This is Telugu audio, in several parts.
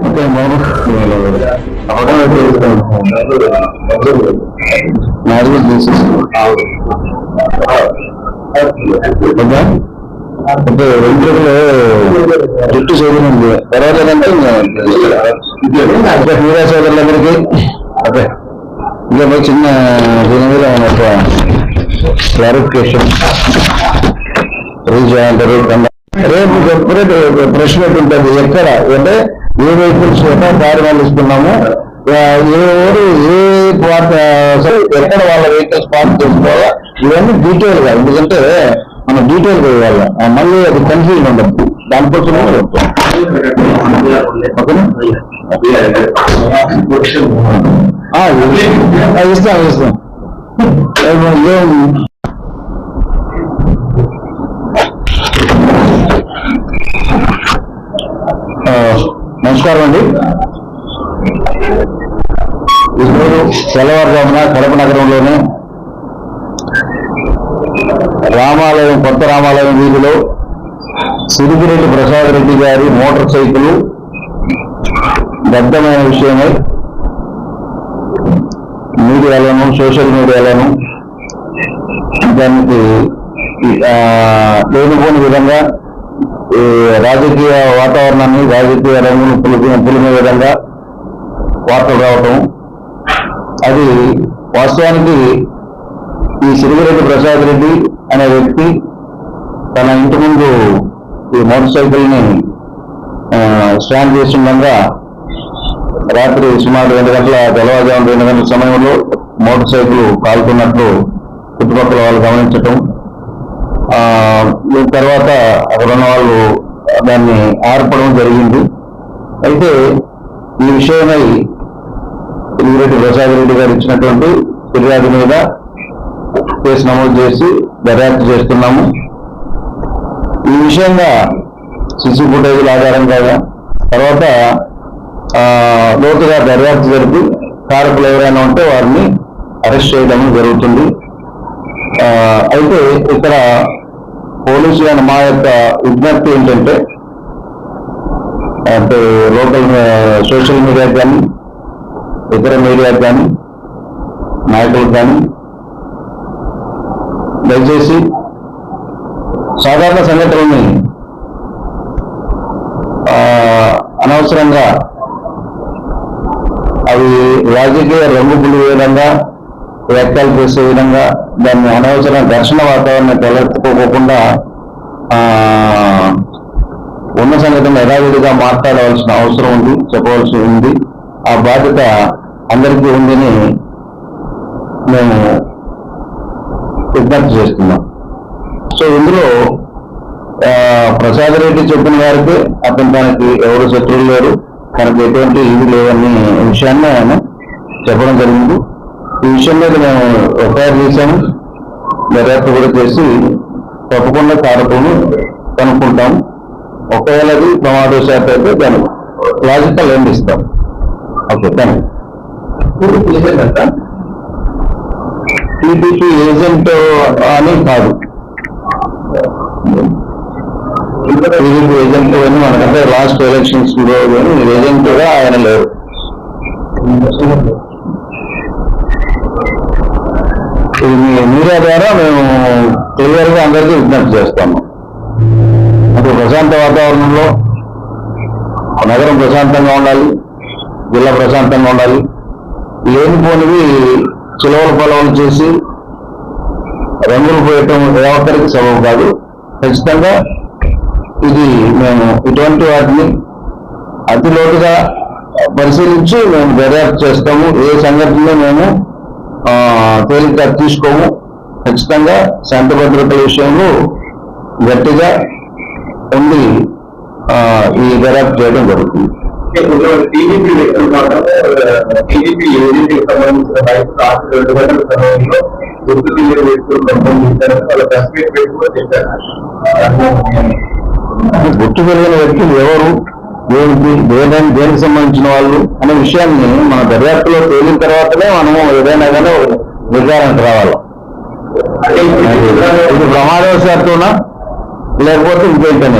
ఓకే మౌనం అవగాహన మ్యారేజ్ చేసేసాను ఓకే అంటే వెంకటలో జుట్టు చదువుతుంది పర్వాలేదంటే హీరా మీరా సోదరులందరికీ అదే ఇంకా చిన్న దీని మీద ఒక క్లారిఫికేషన్ రీచ్ రేపు సెపరేట్ ప్రశ్న ఉంటుంది ఎక్కడ? అంటే ఏ వెహికల్స్ కారు కార్యాలు ఇస్తున్నాము? ఎవరు ఏ పార్ట్ ఎక్కడ వాళ్ళ వెహికల్స్ పార్క్ చేసుకోవాలా? ఇవన్నీ డీటెయిల్గా ఎందుకంటే మనం డీటెయిల్ ఆ, మళ్ళీ అది కన్ఫ్యూజన్ ఉండదు. దానికోసం ఇస్తాం ఇస్తాం. నమస్కారం అండి. ఈరోజు తెల్లవారుజామున కడప నగరంలోని రామాలయం కొత్త రామాలయం వీధిలో సిరిగిరెడ్డి ప్రసాద్ రెడ్డి గారి మోటార్ సైకిల్ దగ్ధమైన విషయమై. మీడియాలోను సోషల్ మీడియాలోను దానికి లేనిపోని విధంగా ఈ రాజకీయ వాతావరణాన్ని రాజకీయ రంగును పులిపిన పులిమే విధంగా వార్తలు రావటం. అది వాస్తవానికి ఈ సిరిగిరెడ్డి ప్రసాద్ రెడ్డి అనే వ్యక్తి తన ఇంటి ముందు ఈ మోటార్ సైకిల్ని స్టాండ్ చేస్తుండగా రాత్రి సుమారు రెండు గంటల తెల్లవారుజాము రెండు గంటల సమయంలో మోటార్ సైకిల్ కాలుతున్నట్లు చుట్టుపక్కల వాళ్ళు గమనించటం. ఈ తర్వాత అక్కడ ఉన్న వాళ్ళు దాన్ని ఆర్పడం జరిగింది. అయితే ఈ విషయమై సిరిగిరెడ్డి ప్రసాద్ రెడ్డి గారు ఇచ్చినటువంటి ఫిర్యాదు మీద కేసు నమోదు చేసి దర్యాప్తు చేస్తున్నాము. ఈ విషయంగా సిసి ఫుటేజీల ఆధారంగా తర్వాత లోతుగా దర్యాప్తు జరిపి కారకులు ఎవరైనా ఉంటే వారిని అరెస్ట్ చేయడం జరుగుతుంది. అయితే ఇక్కడ పోలీసులు మా యొక్క విజ్ఞప్తి ఏంటంటే అంటే లోకల్ సోషల్ మీడియాకి కానీ ఇతర మీడియాకి కానీ నాయకులకు కానీ దయచేసి సాధారణ సంఘటనని అనవసరంగా అవి రాజకీయ రంగు పులి విధంగా వ్యాఖ్యలు చేసే విధంగా దాన్ని అనవసర ఘర్షణ వాతావరణం తలెత్తుకోకుండా ఉన్న సంఘటన యథావిధిగా మాట్లాడవలసిన అవసరం ఉంది చెప్పవలసి ఉంది. ఆ బాధ్యత అందరికీ ఉందని మేము విజ్ఞప్తి చేస్తున్నాం. సో ఇందులో ప్రసాద్ రెడ్డి చెప్పిన వారికి అతను తనకి ఎవరు శత్రువులు లేరు తనకు ఎటువంటి ఇది లేవని విషయాన్ని ఆయన చెప్పడం జరిగింది. ఈ విషయం మీద మేము ఎఫ్ఐఆర్ చేశాము. దర్యాప్తు కూడా చేసి తప్పకుండా కారకులను కనుక్కుంటాం. ఒకవేళ అది ప్రమాదవశాత్తు అయితే దాని లాజికల్ ఎండ్ ఇస్తాం. ఓకే థ్యాంక్ టీడీపీ ఏజెంట్ అని కాదు. టీడీపీ ఏజెంట్ అని మనకంటే లాస్ట్ ఎలక్షన్స్లో ఏజెంట్గా ఆయన లేరు. ఇది మీ- మీడియా ద్వారా మేము క్లియర్గా అందరికీ విజ్ఞప్తి చేస్తాము. అంటే ప్రశాంత వాతావరణంలో నగరం ప్రశాంతంగా ఉండాలి జిల్లా ప్రశాంతంగా ఉండాలి. లేనిపోనివి చిలవల పొలాలు చేసి రంగులు పోయటం ఏ ఒక్కరికి సబబు కాదు. ఖచ్చితంగా ఇది మేము ఇటువంటి వాటిని అతి లోటుగా పరిశీలించి మేము దర్యాప్తు చేస్తాము. ఏ సంఘటనలో మేము తేలిక తీసుకోము. ఖచ్చితంగా శాంత భద్రతల విషయంలో గట్టిగా ఉండి ఈ దర్యాప్తు చేయడం జరుగుతుంది. టీడీపీ వ్యక్తులు మాత్రం టీడీపీ ఏజెంట్ సంబంధించిన రైతు రాష్ట్ర రెండు గంటల సమయంలో గుర్తు తెలియని వ్యక్తులు సంబంధించారని వాళ్ళ ప్రెస్ మీట్ పెట్టి కూడా చెప్పారు. గుర్తు తెలియని వ్యక్తులు ఎవరు? దేనికి దేని దేనికి సంబంధించిన వాళ్ళు అనే విషయాన్ని మన దర్యాప్తులో తేలిన తర్వాతనే మనము ఏదైనా కానీ నిర్ధారణకు రావాలి. ఇది ప్రమాదవశాత్తునా లేకపోతే మన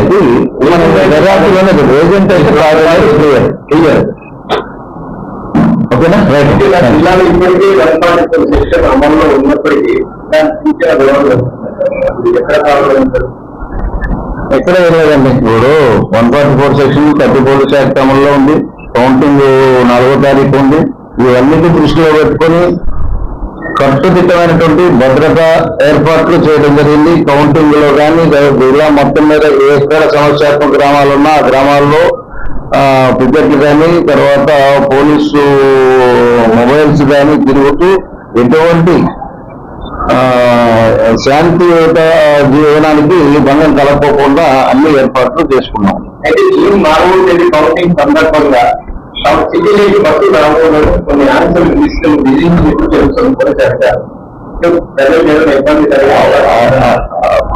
ఏజెంట్ అయితే కాదు అనేది క్లియర్ క్లియర్ ఓకేనా? రైట్ జిల్లాలో ఇప్పటికీ వన్ ఫార్టీ ఫోర్ సెక్షన్ అమల్లో ఉన్నప్పటికీ దాని సూచన గొడవలు వస్తున్నాయి. ఎక్కడ వెళ్ళలేదండి ఇప్పుడు one forty four section thirty four శాఖ అమల్లో ఉంది. కౌంటింగ్ నాలుగో తారీఖు ఉంది. ఇవన్నిటి దృష్టిలో పెట్టుకొని కట్టుదిట్టమైనటువంటి భద్రత ఏర్పాట్లు చేయడం జరిగింది. కౌంటింగ్లో కానీ జిల్లా మొత్తం మీద ఎక్కడ సమస్యాత్మక గ్రామాలు ఉన్నా ఆ గ్రామాల్లో ఆ, పికెట్లు కానీ తర్వాత పోలీసు మొబైల్స్ కానీ తిరుగుతూ ఎటువంటి శాంతి శాంతియుత జీవనానికి భంగం కలపకుండా అన్ని ఏర్పాట్లు చేసుకున్నాం. అయితే ఈ నాలుగో కౌంటింగ్ సందర్భంగా సిటీలోకి బస్సు రావడంలో కొన్ని ఆన్సర్లు తీసుకుని విధించినట్టు తెలుస్తుంది కూడా చేస్తారు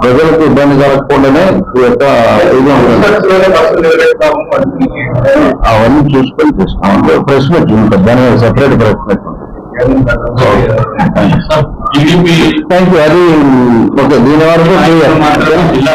ప్రజలకు ఇబ్బంది కలగకుండానే ఈ యొక్క. అవన్నీ చూసుకొని చేస్తాం ప్రెస్ మీట్ ఉంటుంది దాని separate press meet thank you అది ఓకే దీని వరకు జిల్లా